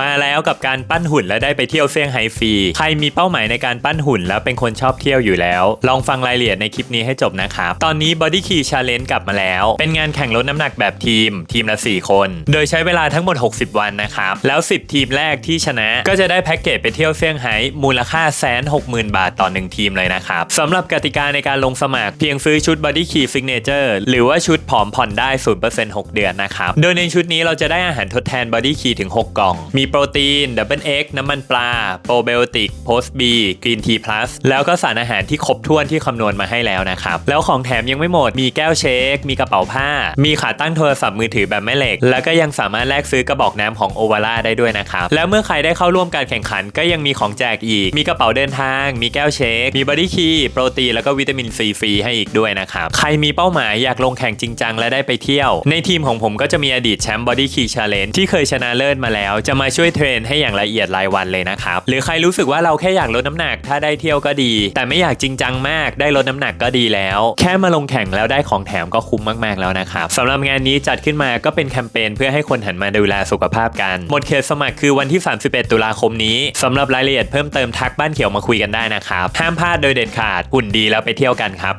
มาแล้วกับการปั้นหุ่นและได้ไปเที่ยวเซี่ยงไฮ้ฟรี ใครมีเป้าหมายในการปั้นหุ่นแล้วเป็นคนชอบเที่ยวอยู่แล้ว ลองฟังรายละเอียดในคลิปนี้ให้จบนะครับ ตอนนี้ Body Key Challenge กลับมาแล้ว เป็นงานแข่งลดน้ำหนักแบบทีม ทีมละ 4 คน โดยใช้เวลาทั้งหมด 60 วันนะครับ แล้ว 10 ทีมแรกที่ชนะ ก็จะได้แพ็กเกจไปเที่ยวเซี่ยงไฮ้มูลค่าแสนหกหมื่นบาทต่อหนึ่งทีมเลยนะครับสำหรับกติกาในการลงสมัครเพียงซื้อชุด Body Key Signature หรือว่าชุดผอมผ่อนได้0% 6 เดือนนะครับโดยในชุดนี้เราจะได้อาหารทดแทน Body Key ถึง 6 กล่องมีโปรตีนดับเบิลเอ็กน้ำมันปลา โปรไบโอติกโพสบีกรีนทีพลัสแล้วก็สารอาหารที่ครบถ้วนที่คำนวณมาให้แล้วนะครับ แล้วของแถมยังไม่หมดมีแก้วเชค มีกระเป๋าผ้า มีขาตั้งโทรศัพท์มือถือแบบแม่เหล็ก แล้วก็ยังสามารถแลกซื้อกระบอกน้ำของโอวาร่าได้ด้วยนะครับ แล้วเมื่อใครได้เข้าร่วมการแข่งขันก็ยังมีของแจกอีก มีกระเป๋าเดินทาง มีแก้วเชค มีบอดี้คีโปรตีนแล้วก็วิตามินซีฟรีให้อีกด้วยนะครับ ใครมีเป้าหมายอยากลงแข่งจริงจังและได้ไปเที่ยว ในทีมของผมก็จะมีอดีตแชมป์บอดี้คีชาเลนที่เคยชนะเลิศมาแล้วจะมาช่วยเทรนให้อย่างละเอียดรายวันเลยนะครับ หรือใครรู้สึกว่าเราแค่อยากลดน้ำหนักถ้าได้เที่ยวก็ดี แต่ไม่อยากจริงจังมากได้ลดน้ำหนักก็ดีแล้ว แค่มาลงแข่งแล้วได้ของแถมก็คุ้มมากๆแล้วนะครับสำหรับงานนี้จัดขึ้นมาก็เป็นแคมเปญเพื่อให้คนหันมาดูแลสุขภาพกันหมดเขตสมัครคือวันที่ 31 ตุลาคมนี้สำหรับรายละเอียดเพิ่มเติมทักบ้านเขียวมาคุยกันได้นะครับห้ามพลาดโดยเด็ดขาดหุ่นดีแล้วไปเที่ยวกันครับ